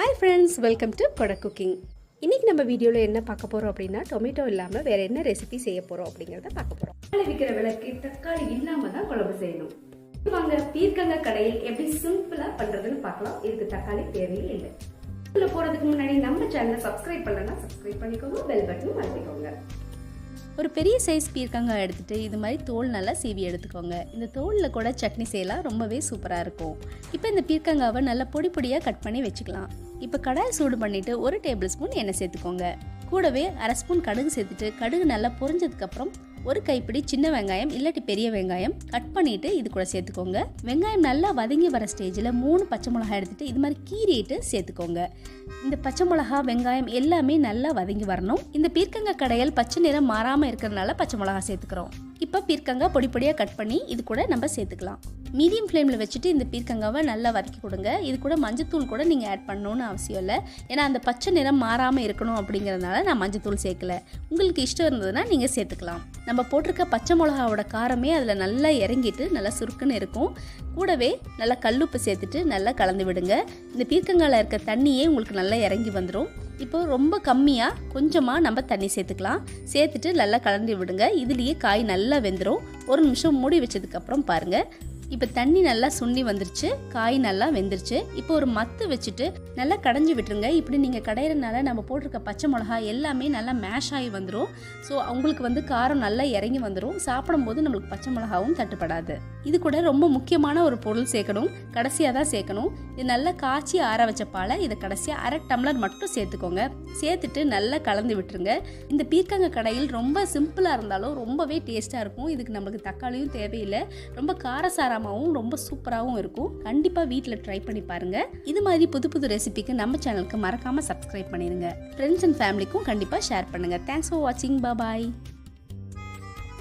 Hi friends welcome to Kodai cooking இன்றைக்கி நம்ம வீடியோவில் என்ன பார்க்க போகிறோம் அப்படின்னா டொமேட்டோ இல்லாமல் வேறு என்ன ரெசிபி செய்ய போகிறோம் அப்படிங்கிறத பார்க்க போகிறோம் தக்காளி விற்கிற விலைக்கு தக்காளி இல்லாமல் தான் குழம்பு செய்யணும். வாங்க பீர்க்கங்க கடையில் எப்படி சிம்பிளாக பண்ணுறதுன்னு பார்க்கலாம். இதுக்கு தக்காளி தேவையே இல்லை. உள்ள போகிறதுக்கு முன்னாடி நம்ம சேனலை சப்ஸ்கிரைப் பண்ணலன்னா சப்ஸ்கிரைப் பண்ணிக்கோங்க பெல் பட்டனும் அழுத்திக்கோங்க. ஒரு பெரிய சைஸ் பீர்க்கங்காய் எடுத்துட்டு இது மாதிரி தோல் நல்லா சீவி எடுத்துக்கோங்க. இந்த தோலில் கூட சட்னி செய்யலாம் ரொம்பவே சூப்பராக இருக்கும். இப்போ இந்த பீர்க்கங்காவை நல்லா பொடி பொடியாக கட் பண்ணி வச்சுக்கலாம். இப்போ கடாய் சூடு பண்ணிவிட்டு ஒரு டேபிள் ஸ்பூன் எண்ணெய் சேர்த்துக்கோங்க. கூடவே அரை ஸ்பூன் கடுகு சேர்த்துட்டு கடுகு நல்லா பொரிஞ்சதுக்கப்புறம் ஒரு கைப்பிடி சின்ன வெங்காயம் இல்லாட்டி பெரிய வெங்காயம் கட் பண்ணிட்டு இது கூட சேர்த்துக்கோங்க. வெங்காயம் நல்லா வதங்கி வர ஸ்டேஜில் மூணு பச்சை மிளகாய் எடுத்துட்டு இது மாதிரி கீறிட்டு சேர்த்துக்கோங்க. இந்த பச்சை மிளகா வெங்காயம் எல்லாமே நல்லா வதங்கி வரணும். இந்த பீர்க்கங்காய் கடையில் பச்சை நிறம் மாறாமல் இருக்கிறதுனால பச்சை மிளகா சேர்த்துக்கிறோம். இப்போ பீர்க்கங்காய் பொடி பொடியாக கட் பண்ணி இது கூட நம்ம சேர்த்துக்கலாம். மீடியம் ஃப்ளேமில் வச்சுட்டு இந்த பீர்க்கங்காவை நல்லா வதக்கி கொடுங்க. இது கூட மஞ்சத்தூள் கூட நீங்கள் ஆட் பண்ணணும்னு அவசியம் இல்லை. ஏன்னா அந்த பச்சை நிறம் மாறாமல் இருக்கணும் அப்படிங்கிறதுனால நான் மஞ்சத்தூள் சேர்க்கல. உங்களுக்கு இஷ்டம் இருந்ததுன்னா நீங்கள் சேர்த்துக்கலாம். நம்ம போட்டிருக்க பச்சை மிளகாவோட காரமே அதில் நல்லா இறங்கிட்டு நல்லா சுருக்குன்னு இருக்கும். கூடவே நல்லா கல்லுப்பு சேர்த்துட்டு நல்லா கலந்து விடுங்க. இந்த பீர்க்கங்காவில் இருக்க தண்ணியே உங்களுக்கு நல்லா இறங்கி வந்துடும் இப்போ ரொம்ப கம்மியாக கொஞ்சமாக நம்ம தண்ணி சேர்த்துக்கலாம். சேர்த்துட்டு நல்லா கலந்து விடுங்க. இதுலேயே காய் நல்லா வெந்துடும் ஒரு நிமிஷம் மூடி வச்சதுக்கப்புறம் பாருங்கள் இப்போ தண்ணி நல்லா சுண்டி வந்துருச்சு காய் நல்லா வெந்துருச்சு. இப்போ ஒரு மத்து வச்சுட்டு நல்லா கடைஞ்சி விட்டுருங்க. இப்படி நீங்கள் கடையிறனால நம்ம போட்டிருக்க பச்சை மிளகா எல்லாமே நல்லா மேஷ் ஆகி வந்துடும் ஸோ அவங்களுக்கு வந்து காரம் நல்லா இறங்கி வந்துடும் சாப்பிடும்போது நம்மளுக்கு பச்சை மிளகாவும் தட்டுப்படாது. இது கூட ரொம்ப முக்கியமான ஒரு பொருள் சேர்க்கணும். கடைசியாக தான் சேர்க்கணும். இது நல்லா காய்ச்சி ஆற வச்ச பாலை இதை கடைசியாக அரை டம்ளர் மட்டும் சேர்த்துக்கோங்க. சேர்த்துட்டு நல்லா கலந்து விட்டுருங்க. இந்த பீர்க்கங்க கடையில் ரொம்ப சிம்பிளாக இருந்தாலும் ரொம்பவே டேஸ்ட்டாக இருக்கும். இதுக்கு நம்மளுக்கு தக்காளியும் தேவையில்லை. ரொம்ப காரசாரமாகவும் ரொம்ப சூப்பராகவும் இருக்கும். கண்டிப்பாக வீட்டில் ட்ரை பண்ணி பாருங்கள் இது மாதிரி புது புது ரெசிபிக்கு நம்ம சேனலுக்கு மறக்காமல் சப்ஸ்கிரைப் பண்ணிடுங்க ஃப்ரெண்ட்ஸ் அண்ட் ஃபேமிலிக்கும் கண்டிப்பாக ஷேர் பண்ணுங்கள் தேங்க்ஸ் ஃபார் வாட்சிங் பாய்